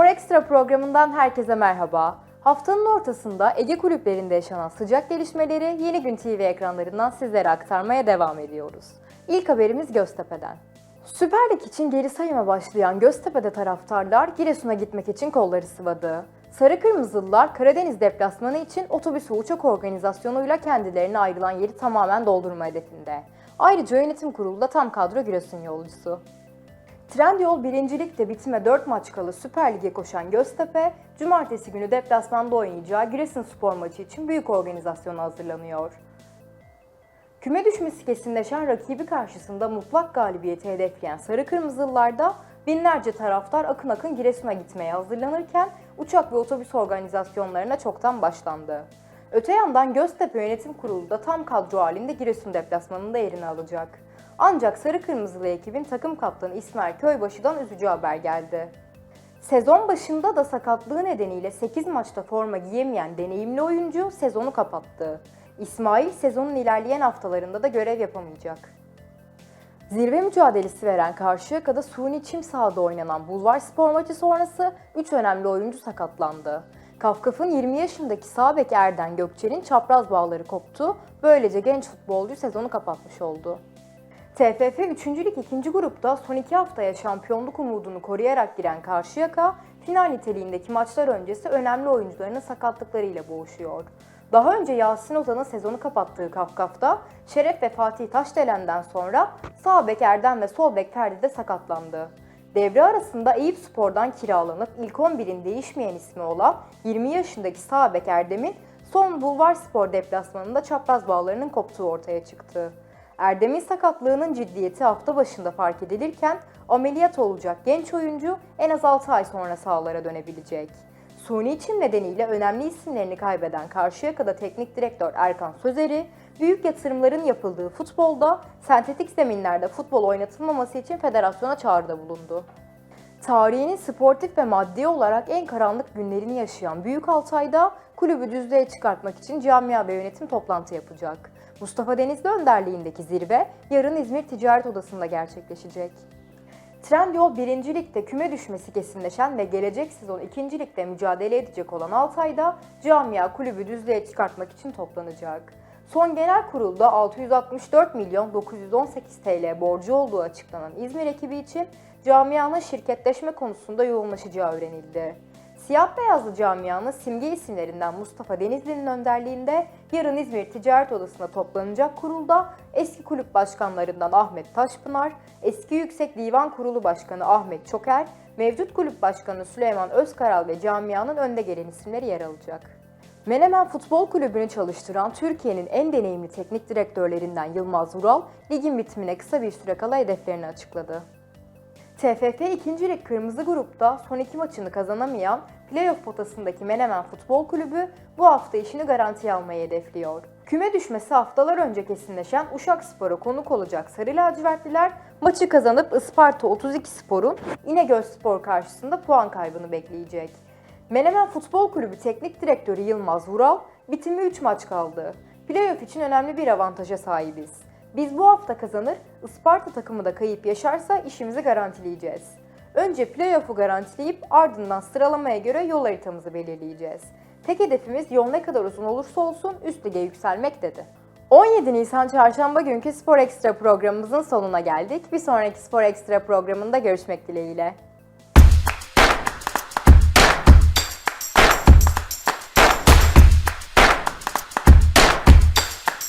Ekstra programından herkese merhaba. Haftanın ortasında Ege kulüplerinde yaşanan sıcak gelişmeleri Yeni Gün TV ekranlarından sizlere aktarmaya devam ediyoruz. İlk haberimiz Göztepe'den. Süper Lig için geri sayıma başlayan Göztepe'de taraftarlar Giresun'a gitmek için kolları sıvadı. Sarı Kırmızılılar Karadeniz deplasmanı için otobüs ve uçak organizasyonuyla kendilerine ayrılan yeri tamamen doldurma hedefinde. Ayrıca yönetim kurulu da tam kadro Giresun yolcusu. Trendyol 1. Lig'de bitime 4 maç kala Süper Lig'e koşan Göztepe, cumartesi günü deplasmanda oynayacağı Giresunspor maçı için büyük organizasyona hazırlanıyor. Küme düşmesi kesinleşen rakibi karşısında mutlak galibiyeti hedefleyen Sarı Kırmızılılarda binlerce taraftar akın akın Giresun'a gitmeye hazırlanırken uçak ve otobüs organizasyonlarına çoktan başlandı. Öte yandan Göztepe Yönetim Kurulu da tam kadro halinde Giresun deplasmanında yerini alacak. Ancak Sarı Kırmızılı ekibin takım kaptanı İsmail Köybaşı'dan üzücü haber geldi. Sezon başında da sakatlığı nedeniyle 8 maçta forma giyemeyen deneyimli oyuncu sezonu kapattı. İsmail sezonun ilerleyen haftalarında da görev yapamayacak. Zirve mücadelesi veren Karşıyaka'da suni çim sahada oynanan Bulvar Spor maçı sonrası 3 önemli oyuncu sakatlandı. Kafkaf'ın 20 yaşındaki sağ bek Erden Gökçer'in çapraz bağları koptu. Böylece genç futbolcu sezonu kapatmış oldu. TFF 3. Lig 2. grupta son 2 haftaya şampiyonluk umudunu koruyarak giren Karşıyaka, final niteliğindeki maçlar öncesi önemli oyuncularının sakatlıklarıyla boğuşuyor. Daha önce Yasin Ozan'ın sezonu kapattığı Kafkaf'ta Şeref ve Fatih Taşdelen'den sonra sağ bek Erdem ve sol bek Ferdi de sakatlandı. Devre arasında Eyüp Spor'dan kiralanıp ilk 11'in değişmeyen ismi olan 20 yaşındaki sağ bek Erdem'in son Bulvar Spor deplasmanında çapraz bağlarının koptuğu ortaya çıktı. Erdem'in sakatlığının ciddiyeti hafta başında fark edilirken ameliyat olacak genç oyuncu en az 6 ay sonra sahalara dönebilecek. Suni çim nedeniyle önemli isimlerini kaybeden Karşıyaka'da teknik direktör Erkan Sözeri, büyük yatırımların yapıldığı futbolda sentetik zeminlerde futbol oynatılmaması için federasyona çağrıda bulundu. Tarihinin sportif ve maddi olarak en karanlık günlerini yaşayan Büyük Altay'da kulübü düzlüğe çıkartmak için camia ve yönetim toplantı yapacak. Mustafa Denizli önderliğindeki zirve yarın İzmir Ticaret Odası'nda gerçekleşecek. Trendyol 1. Lig'de küme düşmesi kesinleşen ve gelecek sezon 2. Lig'de mücadele edecek olan Altay'da camia kulübü düzlüğe çıkartmak için toplanacak. Son genel kurulda 664 milyon 918 TL borcu olduğu açıklanan İzmir ekibi için camianın şirketleşme konusunda yoğunlaşacağı öğrenildi. Siyah beyazlı camianın simge isimlerinden Mustafa Denizli'nin önderliğinde yarın İzmir Ticaret Odası'nda toplanacak kurulda eski kulüp başkanlarından Ahmet Taşpınar, eski Yüksek Divan Kurulu Başkanı Ahmet Çoker, mevcut kulüp başkanı Süleyman Özkaral ve camianın önde gelen isimleri yer alacak. Menemen Futbol Kulübü'nü çalıştıran Türkiye'nin en deneyimli teknik direktörlerinden Yılmaz Vural, ligin bitimine kısa bir süre kala hedeflerini açıkladı. TFF 2. Lig Kırmızı Grup'ta son iki maçını kazanamayan playoff potasındaki Menemen Futbol Kulübü bu hafta işini garantiye almayı hedefliyor. Küme düşmesi haftalar önce kesinleşen Uşak Spor'a konuk olacak Sarı Lacivertliler maçı kazanıp Isparta 32 Spor'un İnegöl Spor karşısında puan kaybını bekleyecek. Menemen Futbol Kulübü Teknik Direktörü Yılmaz Vural, bitimi 3 maç kaldı. Playoff için önemli bir avantaja sahibiz. Biz bu hafta kazanır, Isparta takımı da kayıp yaşarsa işimizi garantileyeceğiz. Önce playoff'u garantileyip ardından sıralamaya göre yol haritamızı belirleyeceğiz. Tek hedefimiz yol ne kadar uzun olursa olsun üst lige yükselmek dedi. 17 Nisan Çarşamba günkü Spor Ekstra programımızın sonuna geldik. Bir sonraki Spor Ekstra programında görüşmek dileğiyle.